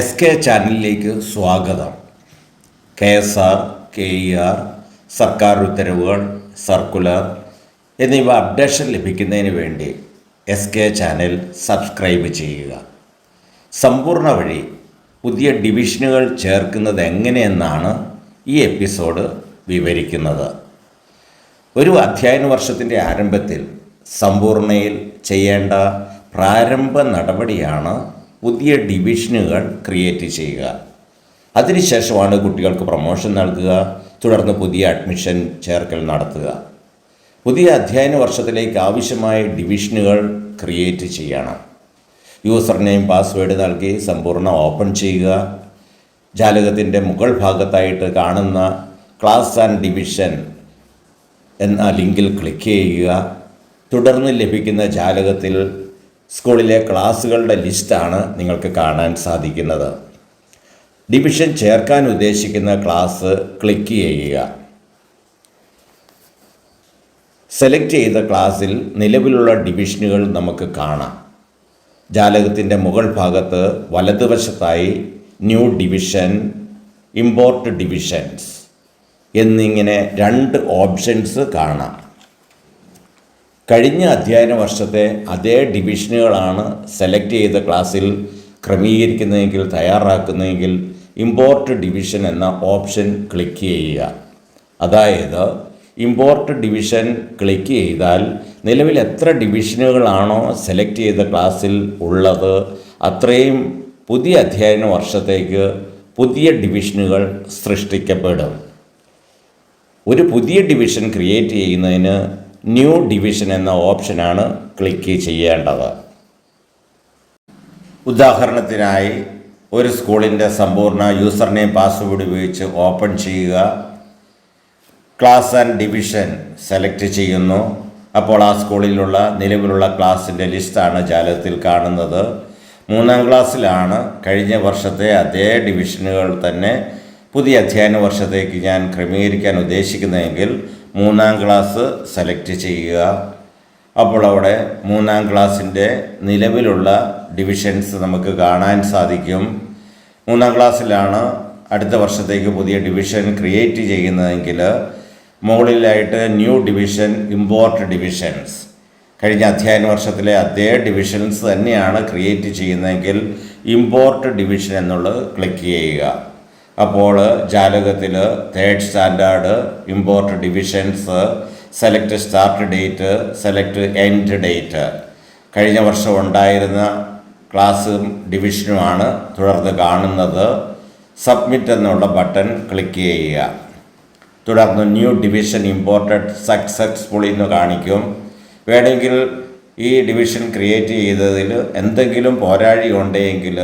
S K ചാനലിലേക്ക് സ്വാഗതം. K S R K E R സർക്കാർ ഉത്തരവുകൾ സർക്കുലർ എന്നിവ അപ്ഡേഷൻ ലഭിക്കുന്നതിന് വേണ്ടി എസ് കെ ചാനൽ സബ്സ്ക്രൈബ് ചെയ്യുക. സമ്പൂർണ വഴി പുതിയ ഡിവിഷനുകൾ ചേർക്കുന്നത് എങ്ങനെയെന്നാണ് ഈ എപ്പിസോഡ് വിവരിക്കുന്നത്. ഒരു അധ്യയന വർഷത്തിന്റെ ആരംഭത്തിൽ സമ്പൂർണയിൽ ചെയ്യേണ്ട പ്രാരംഭ നടപടിയാണ് പുതിയ ഡിവിഷനുകൾ ക്രിയേറ്റ് ചെയ്യുക. അതിനുശേഷമാണ് കുട്ടികൾക്ക് പ്രൊമോഷൻ നൽകുക തുടർന്ന് പുതിയ അഡ്മിഷൻ ചേർക്കൽ നടത്തുക. പുതിയ അധ്യയന വർഷത്തിലേക്ക് ആവശ്യമായ ഡിവിഷനുകൾ ക്രിയേറ്റ് ചെയ്യണം. യൂസർ നെയിം പാസ്വേഡ് നൽകി സമ്പൂർണ ഓപ്പൺ ചെയ്യുക. ജാലകത്തിന്റെ മുകൾ ഭാഗത്തായിട്ട് കാണുന്ന ക്ലാസ് ആൻഡ് ഡിവിഷൻ എന്ന ലിങ്കിൽ ക്ലിക്ക് ചെയ്യുക. തുടർന്ന് ലഭിക്കുന്ന ജാലകത്തിൽ സ്കൂളിലെ ക്ലാസ്സുകളുടെ ലിസ്റ്റാണ് നിങ്ങൾക്ക് കാണാൻ സാധിക്കുന്നത്. ഡിവിഷൻ ചേർക്കാൻ ഉദ്ദേശിക്കുന്ന ക്ലാസ് ക്ലിക്ക് ചെയ്യുക. സെലക്ട് ചെയ്ത ക്ലാസ്സിൽ നിലവിലുള്ള ഡിവിഷനുകൾ നമുക്ക് കാണാം. ജാലകത്തിന്റെ മുകൾ ഭാഗത്ത് വലതുവശത്തായി ന്യൂ ഡിവിഷൻ ഇമ്പോർട്ട് ഡിവിഷൻസ് എന്നിങ്ങനെ രണ്ട് ഓപ്ഷൻസ് കാണാം. കഴിഞ്ഞ അധ്യയന വർഷത്തെ അതേ ഡിവിഷനുകളാണ് സെലക്ട് ചെയ്ത ക്ലാസ്സിൽ ക്രമീകരിക്കുന്നതെങ്കിൽ തയ്യാറാക്കുന്നതെങ്കിൽ ഇമ്പോർട്ട് ഡിവിഷൻ എന്ന ഓപ്ഷൻ ക്ലിക്ക് ചെയ്യുക. അതായത് ഇമ്പോർട്ട് ഡിവിഷൻ ക്ലിക്ക് ചെയ്താൽ നിലവിൽ എത്ര ഡിവിഷനുകളാണോ സെലക്ട് ചെയ്ത ക്ലാസ്സിൽ ഉള്ളത് അത്രയും പുതിയ അധ്യയന വർഷത്തേക്ക് പുതിയ ഡിവിഷനുകൾ സൃഷ്ടിക്കപ്പെടും. ഒരു പുതിയ ഡിവിഷൻ ക്രിയേറ്റ് ചെയ്യുന്നതിന് ന്യൂ ഡിവിഷൻ എന്ന ഓപ്ഷനാണ് ക്ലിക്ക് ചെയ്യേണ്ടത്. ഉദാഹരണത്തിനായി ഒരു സ്കൂളിന്റെ സമ്പൂർണ യൂസർ നെയിം പാസ്വേഡ് ഉപയോഗിച്ച് ഓപ്പൺ ചെയ്യുക. ക്ലാസ് ആൻഡ് ഡിവിഷൻ സെലക്ട് ചെയ്യുന്നു. അപ്പോൾ ആ സ്കൂളിലുള്ള നിലവിലുള്ള ക്ലാസ്സിന്റെ ലിസ്റ്റാണ് ജാലകത്തിൽ കാണുന്നത്. മൂന്നാം ക്ലാസ്സിലാണ് കഴിഞ്ഞ വർഷത്തെ അതേ ഡിവിഷനുകൾ തന്നെ പുതിയ അധ്യയന വർഷത്തേക്ക് ഞാൻ ക്രമീകരിക്കാൻ ഉദ്ദേശിക്കുന്നതെങ്കിൽ മൂന്നാം ക്ലാസ് സെലക്ട് ചെയ്യുക. അപ്പോൾ അവിടെ മൂന്നാം ക്ലാസ്സിന്റെ നിലവിലുള്ള ഡിവിഷൻസ് നമുക്ക് കാണാൻ സാധിക്കും. മൂന്നാം ക്ലാസ്സിലാണ് അടുത്ത വർഷത്തേക്ക് പുതിയ ഡിവിഷൻ ക്രിയേറ്റ് ചെയ്യുന്നതെങ്കിൽ മുകളിലായിട്ട് ന്യൂ ഡിവിഷൻ ഇമ്പോർട്ട് ഡിവിഷൻസ് കഴിഞ്ഞ അധ്യയന വർഷത്തിലെ അതേ ഡിവിഷൻസ് തന്നെയാണ് ക്രിയേറ്റ് ചെയ്യുന്നതെങ്കിൽ ഇമ്പോർട്ട് ഡിവിഷൻ എന്നുള്ളത് ക്ലിക്ക് ചെയ്യുക. അപ്പോൾ ജാലകത്തിൽ third standard import divisions select start date select end date കഴിഞ്ഞ വർഷം ഉണ്ടായിരുന്ന ക്ലാസ്സും ഡിവിഷനുമാണ് തുടർന്ന് കാണുന്നത്. സബ്മിറ്റ് എന്നുള്ള ബട്ടൺ ക്ലിക്ക് ചെയ്യുക. തുടർന്ന് ന്യൂ ഡിവിഷൻ ഇമ്പോർട്ടഡ് സക്സസ്ഫുള്ളി എന്ന് കാണിക്കും. വേണമെങ്കിൽ ഈ ഡിവിഷൻ ക്രിയേറ്റ് ചെയ്തതിൽ എന്തെങ്കിലും പോരാഴി ഉണ്ടെങ്കിൽ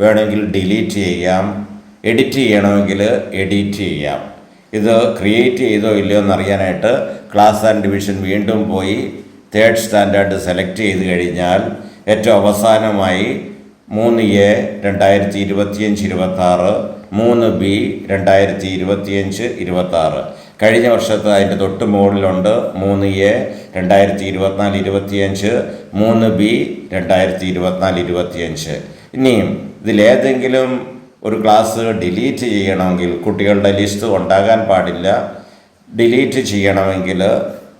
വേണമെങ്കിൽ ഡിലീറ്റ് ചെയ്യാം. എഡിറ്റ് ചെയ്യണമെങ്കിൽ എഡിറ്റ് ചെയ്യാം. ഇത് ക്രിയേറ്റ് ചെയ്തോ ഇല്ലയോ എന്നറിയാനായിട്ട് ക്ലാസ് ആൻഡ് ഡിവിഷൻ വീണ്ടും പോയി തേർഡ് സ്റ്റാൻഡേർഡ് സെലക്ട് ചെയ്ത് കഴിഞ്ഞാൽ ഏറ്റവും അവസാനമായി മൂന്ന് എ രണ്ടായിരത്തി ഇരുപത്തിയഞ്ച് ഇരുപത്താറ് മൂന്ന് ബി രണ്ടായിരത്തി ഇരുപത്തിയഞ്ച് ഇരുപത്താറ്. കഴിഞ്ഞ വർഷത്തെ അതിന്റെ തൊട്ട് മുകളിലുണ്ട് മൂന്ന് എ രണ്ടായിരത്തി ഇരുപത്തിനാല് ഇരുപത്തിയഞ്ച് മൂന്ന് ബി രണ്ടായിരത്തി ഇരുപത്തിനാല് ഇരുപത്തിയഞ്ച്. ഇനിയും ഇതിലേതെങ്കിലും ഒരു ക്ലാസ് ഡിലീറ്റ് ചെയ്യണമെങ്കിൽ കുട്ടികളുടെ ലിസ്റ്റ് ഉണ്ടാകാൻ പാടില്ല. ഡിലീറ്റ് ചെയ്യണമെങ്കിൽ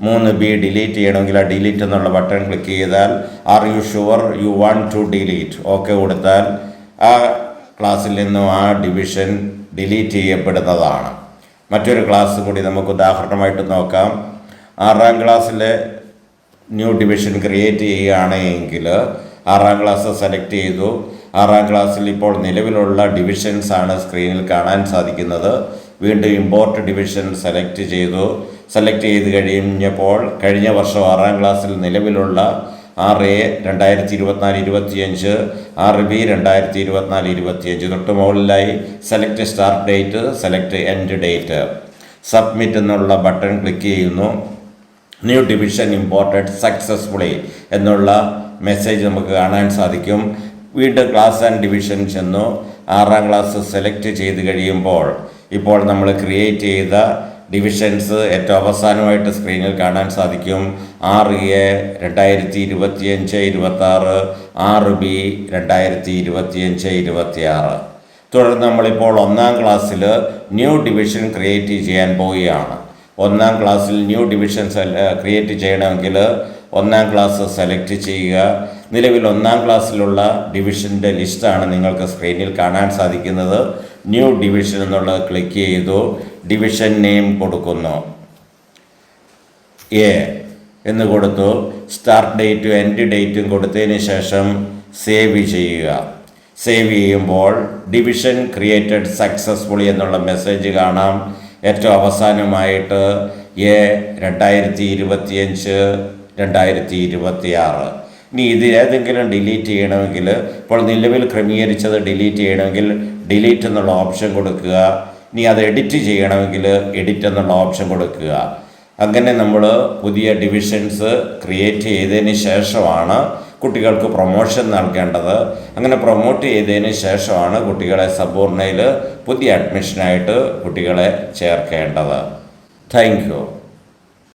മൂന്ന് ബി ഡിലീറ്റ് ചെയ്യണമെങ്കിൽ ആ ഡിലീറ്റ് എന്നുള്ള ബട്ടൺ ക്ലിക്ക് ചെയ്താൽ are you sure you want to delete okay കൊടുത്താൽ ആ ക്ലാസ്സിൽ നിന്നും ആ ഡിവിഷൻ ഡിലീറ്റ് ചെയ്യപ്പെടുന്നതാണ്. മറ്റൊരു ക്ലാസ് കൂടി നമുക്ക് ഉദാഹരണമായിട്ട് നോക്കാം. ആറാം ക്ലാസ്സിലെ ന്യൂ ഡിവിഷൻ ക്രിയേറ്റ് ചെയ്യുകയാണെങ്കിൽ ആറാം ക്ലാസ് സെലക്ട് ചെയ്തു. ആറാം ക്ലാസ്സിൽ ഇപ്പോൾ നിലവിലുള്ള ഡിവിഷൻസ് ആണ് സ്ക്രീനിൽ കാണാൻ സാധിക്കുന്നത്. വീണ്ടും ഇമ്പോർട്ട് ഡിവിഷൻ സെലക്ട് ചെയ്തു. സെലക്ട് ചെയ്ത് കഴിഞ്ഞപ്പോൾ കഴിഞ്ഞ വർഷം ആറാം ക്ലാസ്സിൽ നിലവിലുള്ള ആറ് എ രണ്ടായിരത്തി ഇരുപത്തിനാല് ഇരുപത്തിയഞ്ച് ആറ് ബി രണ്ടായിരത്തി ഇരുപത്തിനാല് ഇരുപത്തിയഞ്ച്. തൊട്ട് മുകളിലായി select start date select end date submit എന്നുള്ള ബട്ടൺ ക്ലിക്ക് ചെയ്യുന്നു. ന്യൂ ഡിവിഷൻ ഇമ്പോർട്ടഡ് സക്സസ്ഫുള്ളി എന്നുള്ള മെസ്സേജ് നമുക്ക് കാണാൻ സാധിക്കും. വീണ്ടും ക്ലാസ് ആൻഡ് ഡിവിഷൻ ചെന്നു. ആറാം ക്ലാസ് സെലക്ട് ചെയ്ത് കഴിയുമ്പോൾ ഇപ്പോൾ നമ്മൾ ക്രിയേറ്റ് ചെയ്ത ഡിവിഷൻസ് ഏറ്റവും അവസാനമായിട്ട് സ്ക്രീനിൽ കാണാൻ സാധിക്കും. ആറ് എ രണ്ടായിരത്തി ഇരുപത്തിയഞ്ച് ഇരുപത്തി ആറ് ബി രണ്ടായിരത്തി ഇരുപത്തിയഞ്ച് ഇരുപത്തി ആറ് തുടർന്ന് നമ്മളിപ്പോൾ ഒന്നാം ക്ലാസ്സിൽ ന്യൂ ഡിവിഷൻ ക്രിയേറ്റ് ചെയ്യാൻ പോവുകയാണ്. ഒന്നാം ക്ലാസ്സിൽ ന്യൂ ഡിവിഷൻസ് ക്രിയേറ്റ് ചെയ്യണമെങ്കിൽ ഒന്നാം ക്ലാസ് സെലക്ട് ചെയ്യുക. നിലവിൽ ഒന്നാം ക്ലാസ്സിലുള്ള ഡിവിഷന്റെ ലിസ്റ്റാണ് നിങ്ങൾക്ക് സ്ക്രീനിൽ കാണാൻ സാധിക്കുന്നത്. ന്യൂ ഡിവിഷൻ എന്നുള്ളത് ക്ലിക്ക് ചെയ്തു. ഡിവിഷൻ നെയിം കൊടുക്കുന്നു. എ എന്ന് കൊടുത്തു. സ്റ്റാർട്ട് ഡേറ്റും എൻഡ് ഡേറ്റും കൊടുത്തതിന് ശേഷം സേവ് ചെയ്യുക. സേവ് ചെയ്യുമ്പോൾ ഡിവിഷൻ ക്രിയേറ്റഡ് സക്സസ്ഫുള്ളി എന്നുള്ള മെസ്സേജ് കാണാം. ഏറ്റവും അവസാനമായിട്ട് എ രണ്ടായിരത്തി ഇരുപത്തിയഞ്ച് രണ്ടായിരത്തി ഇരുപത്തി ആറ് ഇനി ഇത് ഏതെങ്കിലും ഡിലീറ്റ് ചെയ്യണമെങ്കിൽ ഇപ്പോൾ നിലവിൽ ക്രമീകരിച്ചത് ഡിലീറ്റ് ചെയ്യണമെങ്കിൽ ഡിലീറ്റ് എന്നുള്ള ഓപ്ഷൻ കൊടുക്കുക. ഇനി അത് എഡിറ്റ് ചെയ്യണമെങ്കിൽ എഡിറ്റ് എന്നുള്ള ഓപ്ഷൻ കൊടുക്കുക. അങ്ങനെ നമ്മൾ പുതിയ ഡിവിഷൻസ് ക്രിയേറ്റ് ചെയ്തതിന് ശേഷമാണ് കുട്ടികൾക്ക് പ്രൊമോഷൻ നൽകേണ്ടത്. അങ്ങനെ പ്രൊമോട്ട് ചെയ്തതിന് ശേഷമാണ് കുട്ടികളെ സമ്പൂർണയിൽ പുതിയ അഡ്മിഷനായിട്ട് കുട്ടികളെ ചേർക്കേണ്ടത്. താങ്ക്